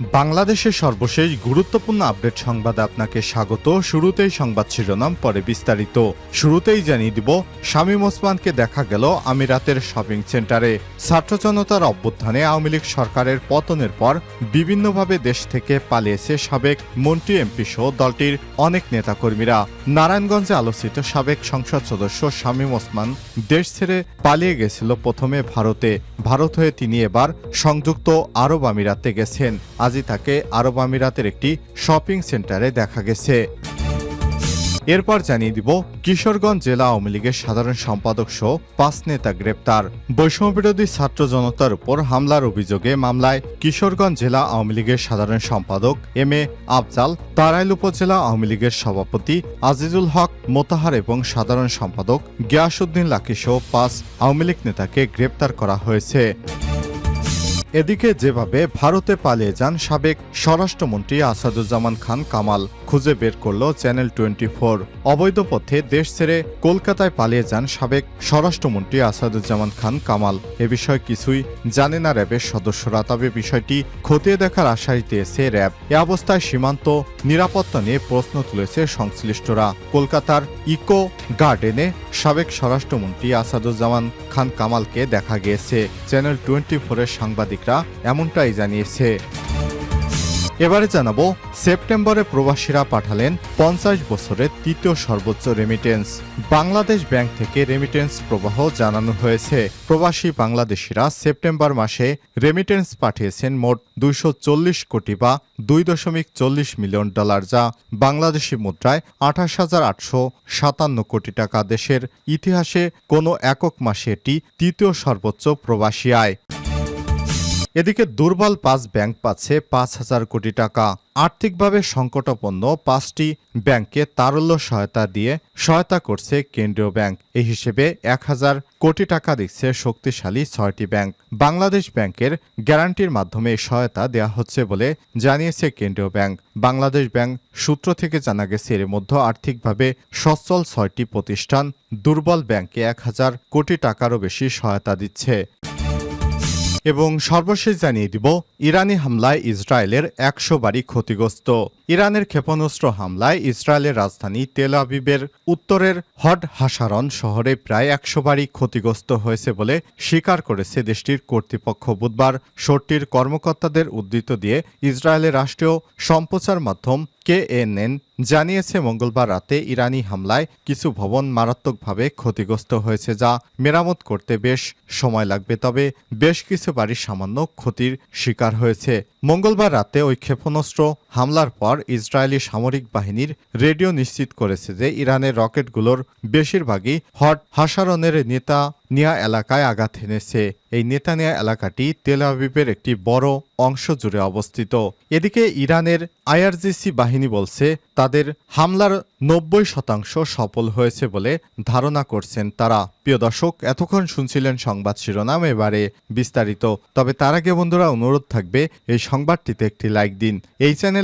বাংলাদেশের সর্বশেষ গুরুত্বপূর্ণ আপডেট সংবাদে আপনাকে স্বাগত। শুরুতেই সংবাদ শিরোনাম, পরে বিস্তারিত। শুরুতেই জানিয়ে দিব, শামীম ওসমানকে দেখা গেল আমিরাতের শপিং সেন্টারে। ছাত্র জনতার অভ্যুত্থানে আওয়ামী লীগ সরকারের পতনের পর বিভিন্নভাবে দেশ থেকে পালিয়েছে সাবেক মন্ত্রী, এমপি সহ দলটির অনেক নেতাকর্মীরা। নারায়ণগঞ্জে আলোচিত সাবেক সংসদ সদস্য শামীম ওসমান দেশ ছেড়ে পালিয়ে গেছিল প্রথমে ভারতে। ভারত হয়ে তিনি এবার সংযুক্ত আরব আমিরাতে গেছেন। আজই তাকে আরব আমিরাতের একটি শপিং সেন্টারে দেখা গেছে। এরপর জানিয়ে দিব, কিশোরগঞ্জ জেলা আওয়ামী লীগের সাধারণ সম্পাদক সহ পাঁচ নেতা গ্রেপ্তার। বৈষম্যবিরোধী ছাত্র জনতার উপর হামলার অভিযোগে মামলায় কিশোরগঞ্জ জেলা আওয়ামী লীগের সাধারণ সম্পাদক এম এ আফজাল, তারাইল উপজেলা আওয়ামী লীগের সভাপতি আজিজুল হক, মোতাহার এবং সাধারণ সম্পাদক গিয়াসুদ্দিন লাকি সহ পাঁচ আওয়ামী লীগ নেতাকে গ্রেপ্তার করা হয়েছে। এদিকে যেভাবে ভারতে পালিয়ে যান সাবেক স্বরাষ্ট্রমন্ত্রী আসাদুজ্জামান খান, কামাল খুঁজে বের করল চ্যানেল টোয়েন্টি ফোর অবৈধ পথে দেশ ছেড়ে কলকাতায় পালিয়ে যান সাবেক স্বরাষ্ট্রমন্ত্রী আসাদুজ্জামান খান, কামাল। এ বিষয়ে কিছুই জানে না র্যাবের সদস্যরা, তবে বিষয়টি খতিয়ে দেখার আশ্বাস দিয়েছে র্যাব। এ অবস্থায় সীমান্ত নিরাপত্তা নিয়ে প্রশ্ন তুলেছে সংশ্লিষ্টরা। কলকাতার ইকো গার্ডেনে সাবেক স্বরাষ্ট্রমন্ত্রী আসাদুজ্জামান খান, কামালকে দেখা গিয়েছে। চ্যানেল টোয়েন্টি ফোরের সাংবাদিকরা এমনটাই জানিয়েছে। এবারে জানাব, সেপ্টেম্বরে প্রবাসীরা পাঠালেন পঞ্চাশ বছরের তৃতীয় সর্বোচ্চ রেমিটেন্স বাংলাদেশ ব্যাংক থেকে রেমিটেন্স প্রবাহ জানানো হয়েছে। প্রবাসী বাংলাদেশিরা সেপ্টেম্বর মাসে রেমিটেন্স পাঠিয়েছেন মোট দুইশো চল্লিশ কোটি বা দুই দশমিক চল্লিশ মিলিয়ন ডলার, যা বাংলাদেশি মুদ্রায় আঠাশ হাজার আটশো সাতান্ন কোটি টাকা। দেশের ইতিহাসে কোনো একক মাসে এটি তৃতীয় সর্বোচ্চ প্রবাসী আয়। এদিকে দুর্বল পাঁচ ব্যাংক পাচ্ছে পাঁচ হাজার কোটি টাকা। আর্থিকভাবে সংকটাপন্ন পাঁচটি ব্যাংককে তারল্য সহায়তা দিয়ে সহায়তা করছে কেন্দ্রীয় ব্যাংক। এই হিসেবে এক হাজার কোটি টাকা দিচ্ছে শক্তিশালী ছয়টি ব্যাংক। বাংলাদেশ ব্যাংকের গ্যারান্টির মাধ্যমে সহায়তা দেওয়া হচ্ছে বলে জানিয়েছে কেন্দ্রীয় ব্যাংক। বাংলাদেশ ব্যাংক সূত্র থেকে জানা গেছে, এর মধ্যে আর্থিকভাবে সচ্ছল ছয়টি প্রতিষ্ঠান দুর্বল ব্যাংকে এক হাজার কোটি টাকারও বেশি সহায়তা দিচ্ছে। এবং সর্বশেষ জানিয়ে দিব, ইরানি হামলায় ইসরায়েলের একশো বাড়ি ক্ষতিগ্রস্ত। ইরানের ক্ষেপণাস্ত্র হামলায় ইসরায়েলের রাজধানী তেল আবিবের উত্তরের হট হাসারন শহরে প্রায় একশো বাড়ি ক্ষতিগ্রস্ত হয়েছে বলে স্বীকার করেছে দেশটির কর্তৃপক্ষ। বুধবার শহরটির কর্মকর্তাদের উদ্ধৃত দিয়ে ইসরায়েলের রাষ্ট্রীয় সম্প্রচার মাধ্যম কেএনএন জানিয়েছে মঙ্গলবার রাতে ইরানি হামলায় কিছু ভবন মারাত্মকভাবে ক্ষতিগ্রস্ত হয়েছে যা মেরামত করতে বেশ সময় লাগবে, তবে বেশ কিছু বাড়ি সামান্য ক্ষতির শিকার হয়েছে। মঙ্গলবার রাতে ওই ক্ষেপণাস্ত্র হামলার পর ইসরায়েলি সামরিক বাহিনীর রেডিও নিশ্চিত করেছে যে ইরানের রকেটগুলোর বেশিরভাগই হট হাসারনের নেতা নিয়া এলাকায় আঘাত এনেছে এই নেতানিয়া এলাকাটি তেল আবিবের একটি বড় অংশ জুড়ে অবস্থিত। এদিকে ইরানের আইআরজিসি বাহিনী বলছে, তাদের হামলার নব্বই শতাংশ সফল হয়েছে বলে ধারণা করছেন তারা। প্রিয় দর্শক, এতক্ষণ শুনছিলেন সংবাদ শিরোনাম, এবারে বিস্তারিত। তবে তার আগে বন্ধুরা, অনুরোধ থাকবে, এই সংবাদটিতে একটি লাইক দিন। এই চ্যানেলে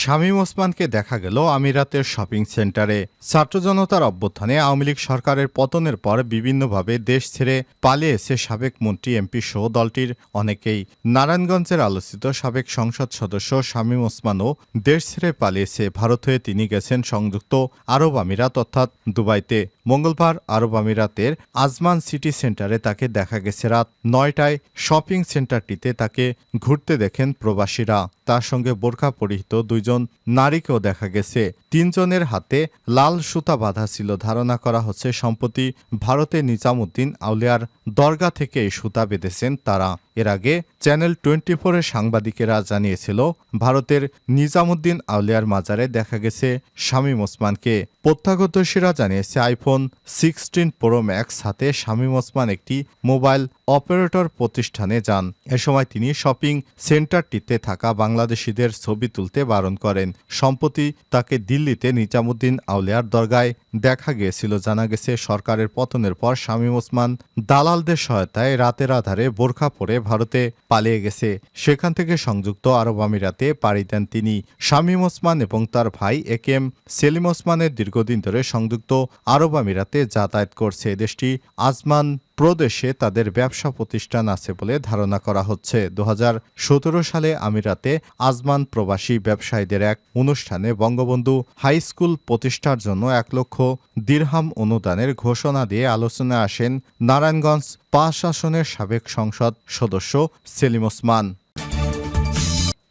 শামীম ওসমানকে দেখা গেল আমিরাতের শপিং সেন্টারে। ছাত্র জনতার অভ্যুত্থানে আওয়ামী লীগ সরকারের পতনের পর বিভিন্নভাবে দেশ ছেড়ে পালিয়ে এসে সাবেক মন্ত্রী, এমপি সহ দলটির অনেকেই। নারায়ণগঞ্জের আলোচিত সাবেক সংসদ সদস্য শামীম ওসমানও দেশ ছেড়ে পালিয়েছে ভারত হয়ে তিনি গেছেন সংযুক্ত আরব আমিরাত অর্থাৎ দুবাইতে। মঙ্গলবার আরব আমিরাতের আজমান সিটি সেন্টারে তাকে দেখা গেছে রাত নয়টায়। শপিং সেন্টারটিতে তাকে ঘুরতে দেখেন প্রবাসীরা। তার সঙ্গে বোরখা পরিহিত দুইজন নারীকেও দেখা গেছে। তিনজনের হাতে লাল সুতা বাঁধা ছিল। ধারণা করা হচ্ছে সম্প্রতি ভারতে নিজামুদ্দিন আউলিয়ার দরগা থেকে এই সুতা বেঁধেছেন তারা। এর আগে চ্যানেল টোয়েন্টি ফোরের সাংবাদিকেরা জানিয়েছিল, ভারতের নিজামুদ্দিন আউলিয়ার মাজারে দেখা গেছে শামীম ওসমানকে। প্রত্যাগতশীরা জানিয়েছে, আইফোন সিক্সটিন প্রো ম্যাক্স হাতে শামীম ওসমান একটি মোবাইল অপারেটর প্রতিষ্ঠানে যান। এ সময় তিনি শপিং সেন্টারটিতে থাকা বাংলাদেশিদের ছবি তুলতে বারণ করেন। সম্প্রতি তাকে দিল্লিতে নিজামুদ্দিন আউলিয়ার দরগায় দেখা গিয়েছিল জানা গেছে সরকারের পতনের পর শামীম ওসমান দালালদের সহায়তায় রাতের আধারে বোরখা পরে ভারতে পালিয়ে গেছে। সেখান থেকে সংযুক্ত আরব আমিরাতে পাড়ি দেন তিনি। শামীম ওসমান এবং তার ভাই এ কে এম সেলিম ওসমানের দীর্ঘদিন ধরে সংযুক্ত আরব আমিরাতে যাতায়াত করছে। দেশটি আজমান প্রদেশে তাদের ব্যবসা প্রতিষ্ঠান আছে বলে ধারণা করা হচ্ছে। দু হাজার সতেরো সালে আমিরাতে আজমান প্রবাসী ব্যবসায়ীদের এক অনুষ্ঠানে বঙ্গবন্ধু হাই স্কুল প্রতিষ্ঠার জন্য এক লক্ষ দীর্হাম অনুদানের ঘোষণা দিয়ে আলোচনায় আসেন নারায়ণগঞ্জ পাঁচ আসনের সাবেক সংসদ সদস্য সেলিম ওসমান।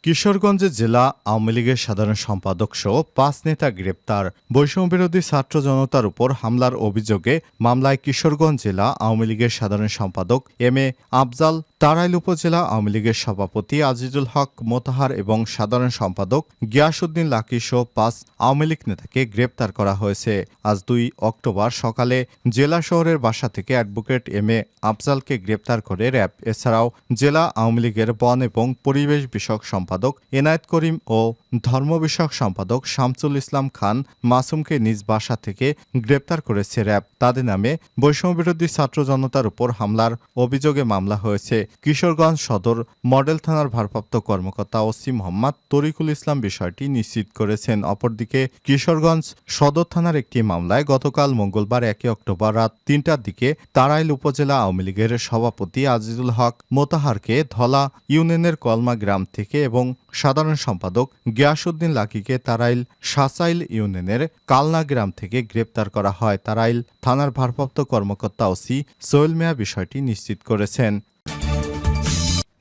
কিশোরগঞ্জে জেলা আওয়ামী লীগের সাধারণ সম্পাদক সহ পাঁচ নেতা গ্রেপ্তার। বৈষম্যবিরোধী ছাত্র জনতার উপর হামলার অভিযোগে মামলায় কিশোরগঞ্জ জেলা আওয়ামী লীগের সাধারণ সম্পাদক এম এ আফজাল তারাইল উপজেলা আওয়ামী লীগের সভাপতি আজিজুল হক, মোতাহার এবং সাধারণ সম্পাদক গিয়াসুদ্দিন লাকি সহ পাঁচ আওয়ামী লীগ নেতাকে গ্রেপ্তার করা হয়েছে। আজ দুই অক্টোবর সকালে জেলা শহরের বাসা থেকে অ্যাডভোকেট এম এ আফজালকে গ্রেপ্তার করে র্যাব। এছাড়াও জেলা আওয়ামী লীগের বন এবং পরিবেশ বিষয়ক সম্পাদক এনায়েত করিম ও ধর্ম বিষয়ক সম্পাদক শামসুল ইসলাম খান মাসুমকে নিজ বাসা থেকে গ্রেপ্তার করেছে র্যাব। তাদের নামে বৈষম্যবিরোধী ছাত্র জনতার উপর হামলার অভিযোগে মামলা হয়েছে। কিশোরগঞ্জ সদর মডেল থানার ভারপ্রাপ্ত কর্মকর্তা ওসি মোহাম্মদ তরিকুল ইসলাম বিষয়টি নিশ্চিত করেছেন। অপরদিকে কিশোরগঞ্জ সদর থানার একটি মামলায় গতকাল মঙ্গলবার একই অক্টোবর রাত তিনটার দিকে তারাইল উপজেলা আওয়ামী লীগের সভাপতি আজিজুল হক মোতাহারকে ধলা ইউনিয়নের কলমা গ্রাম থেকে এবং সাধারণ সম্পাদক গিয়াসুদ্দিন লাকিকে তারাইল সাসাইল ইউনিয়নের কালনা গ্রাম থেকে গ্রেপ্তার করা হয়। তারাইল থানার ভারপ্রাপ্ত কর্মকর্তা ওসি সোহেল মিয়া বিষয়টি নিশ্চিত করেছেন।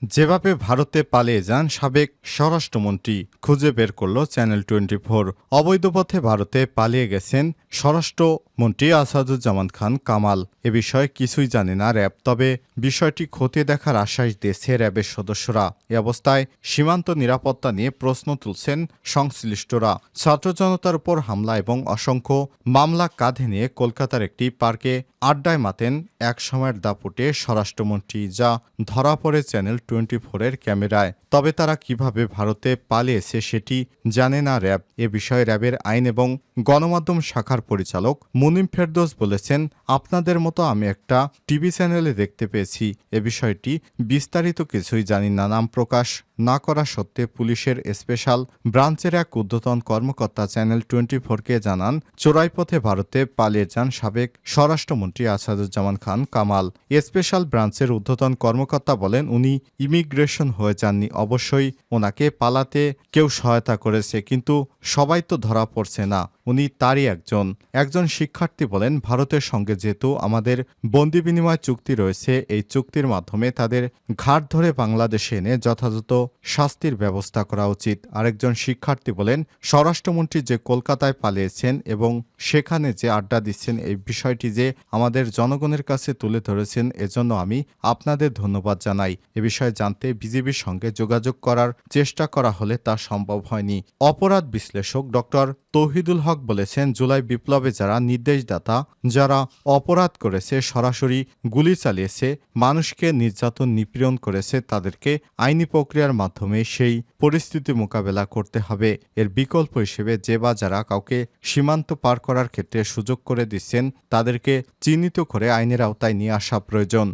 যেভাবে ভারতে পালিয়ে যান সাবেক স্বরাষ্ট্রমন্ত্রী খুঁজে বের করল চ্যানেল টোয়েন্টি ফোর অবৈধ পথে ভারতে পালিয়ে গেছেন স্বরাষ্ট্রমন্ত্রী আসাদুজ্জামান খান কামাল। এ বিষয়ে কিছুই জানে না র্যাব, তবে বিষয়টি খতিয়ে দেখার আশ্বাস দিয়েছে র্যাবের সদস্যরা। এ অবস্থায় সীমান্ত নিরাপত্তা নিয়ে প্রশ্ন তুলছেন সংশ্লিষ্টরা। ছাত্র জনতার উপর হামলা এবং অসংখ্য মামলা কাঁধে নিয়ে কলকাতার একটি পার্কে আড্ডায় মাতেন এক সময়ের দাপুটে স্বরাষ্ট্রমন্ত্রী, যা ধরা পড়ে চ্যানেল টোয়েন্টি ফোরের ক্যামেরায়। তবে তারা কীভাবে ভারতে পালিয়েছে সেটি জানে না র্যাব। এ বিষয়ে র্যাবের আইন এবং গণমাধ্যম শাখার পরিচালক মুনিম ফেরদোস বলেছেন, আপনাদের মতো আমি একটা টিভি চ্যানেলে দেখতে পেয়েছি। এ বিষয়টি বিস্তারিত কিছুই জানি না। নাম প্রকাশ না করা সত্ত্বে পুলিশের স্পেশাল ব্রাঞ্চের এক ঊর্ধ্বতন কর্মকর্তা চ্যানেল টোয়েন্টি ফোরকে জানান, চোরাইপথে ভারতে পালিয়ে যান সাবেক স্বরাষ্ট্রমন্ত্রী আসাদুজ্জামান খান কামাল। স্পেশাল ব্রাঞ্চের ঊর্ধ্বতন কর্মকর্তা বলেন, উনি ইমিগ্রেশন হয়ে যাননি। অবশ্যই ওনাকে পালাতে কেউ সহায়তা করেছে, কিন্তু সবাই তো ধরা পড়ছে না। উনি তারই একজন। একজন শিক্ষার্থী বলেন, ভারতের সঙ্গে যেহেতু আমাদের বন্দি বিনিময় চুক্তি রয়েছে, এই চুক্তির মাধ্যমে তাদের ঘাট ধরে বাংলাদেশে এনে যথাযথ শাস্তির ব্যবস্থা করা উচিত। আরেকজন শিক্ষার্থী বলেন, স্বরাষ্ট্রমন্ত্রী যে কলকাতায় পালিয়েছেন এবং সেখানে যে আড্ডা দিচ্ছেন, এই বিষয়টি যে আমাদের জনগণের কাছে তুলে ধরেছেন, এজন্য আমি আপনাদের ধন্যবাদ জানাই। এ বিষয়ে জানতে বিজেপির সঙ্গে যোগাযোগ করার চেষ্টা করা হলে তা সম্ভব হয়নি। অপরাধ বিশ্লেষক ডক্টর তৌহিদুল হক বলেছেন, জুলাই বিপ্লবে যারা নির্দেশদাতা, যারা অপরাধ করেছে, সরাসরি গুলি চালিয়েছে, মানুষকে নির্যাতন নিপীড়ন করেছে, তাদেরকে আইনি প্রক্রিয়ার মাধ্যমে সেই পরিস্থিতি মোকাবেলা করতে হবে। এর বিকল্প হিসেবে যে বা যারা কাউকে সীমান্ত পার করার ক্ষেত্রে সুযোগ করে দিচ্ছেন, তাদেরকে চিহ্নিত করে আইনের আওতায় নিয়ে আসা প্রয়োজন।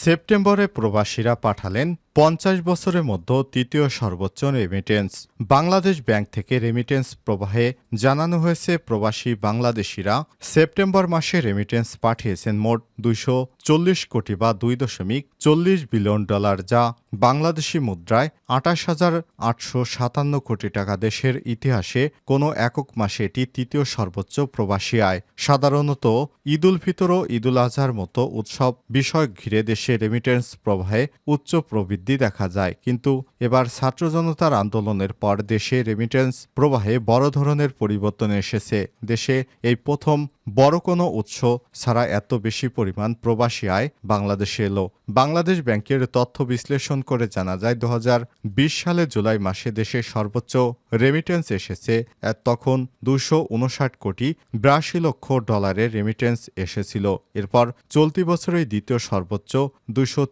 সেপ্টেম্বরে প্রবাসীরা পাঠালেন পঞ্চাশ বছরের মধ্যে তৃতীয় সর্বোচ্চ রেমিটেন্স বাংলাদেশ ব্যাংক থেকে রেমিটেন্স প্রবাহে জানানো হয়েছে, প্রবাসী বাংলাদেশিরা সেপ্টেম্বর মাসে রেমিটেন্স পাঠিয়েছেন মোট দুইশো চল্লিশ কোটি বা দুই দশমিক চল্লিশ বিলিয়ন ডলার, যা বাংলাদেশি মুদ্রায় আঠাশ হাজার আটশো সাতান্ন কোটি টাকা। দেশের ইতিহাসে কোনো একক মাসে এটি তৃতীয় সর্বোচ্চ প্রবাসী আয়। সাধারণত ঈদ উল ফিতর ও ঈদুল আজহার মতো উৎসব বিষয় ঘিরে দেশে রেমিটেন্স প্রবাহে উচ্চ প্রবৃদ্ধি দেখা যায়। কিন্তু এবার ছাত্র জনতার আন্দোলনের পর দেশে রেমিটেন্স প্রবাহে বড় ধরনের পরিবর্তন এসেছে। দেশে এই প্রথম বড় কোনো উৎস ছাড়া এত বেশি পরিমাণ প্রবাসী আয় বাংলাদেশে এলো। বাংলাদেশ ব্যাংকের তথ্য বিশ্লেষণ করে জানা যায় দু হাজার বিশ সালে জুলাই মাসে দেশে সর্বোচ্চ রেমিটেন্স এসেছে। তখন দুশো কোটি বিরাশি লক্ষ ডলারের রেমিটেন্স এসেছিল। এরপর চলতি বছরেই দ্বিতীয় সর্বোচ্চ দুশো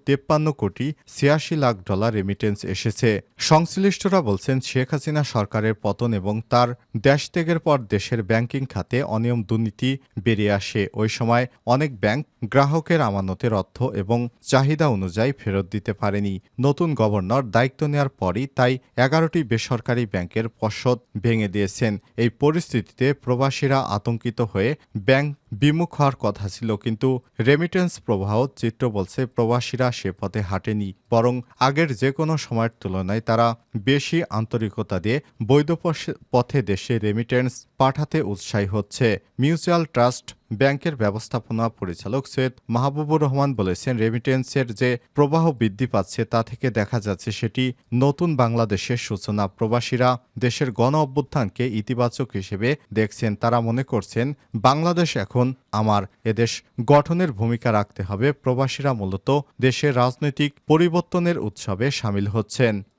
কোটি ছিয়াশি লাখ ডলার রেমিটেন্স এসেছে। সংশ্লিষ্টরা বলছেন, শেখ হাসিনা সরকারের পতন এবং তার দেশ ত্যাগের পর দেশের ব্যাংকিং খাতে অনিয়ম দুর্নীতি বেরিয়ে আসে। ওই সময় অনেক ব্যাংক গ্রাহকের আমানতের অর্থ এবং চাহিদা অনুযায়ী ফেরত দিতে পারেনি। নতুন গভর্নর দায়িত্ব নেওয়ার পরই তাই এগারোটি বেসরকারি ব্যাংকের পর্ষদ ভেঙে দিয়েছেন। এই পরিস্থিতিতে প্রবাসীরা আতঙ্কিত হয়ে ব্যাংক বিমুখ হওয়ার কথা ছিল, কিন্তু রেমিটেন্স প্রবাহ চিত্র বলছে প্রবাসীরা সে পথে হাঁটেনি, বরং আগের যে কোনো সময়ের তুলনায় তারা বেশি আন্তরিকতা দিয়ে বৈধ পথে দেশে রেমিটেন্স পাঠাতে উৎসাহী হচ্ছে। মিউচুয়াল ট্রাস্ট ব্যাংকের ব্যবস্থাপনা পরিচালক সৈয়দ মাহবুবুর রহমান বলেছেন রেমিটেন্সের যে প্রবাহ বৃদ্ধি পাচ্ছে তা থেকে দেখা যাচ্ছে সেটি নতুন বাংলাদেশের সূচনা। প্রবাসীরা দেশের গণ অভ্যুত্থানকে ইতিবাচক হিসেবে দেখছেন। তারা মনে করছেন, বাংলাদেশ এখন আমার এদেশ গঠনের ভূমিকা রাখতে হবে। প্রবাসীরা মূলত দেশের রাজনৈতিক পরিবর্তনের উৎসবে সামিল হচ্ছেন।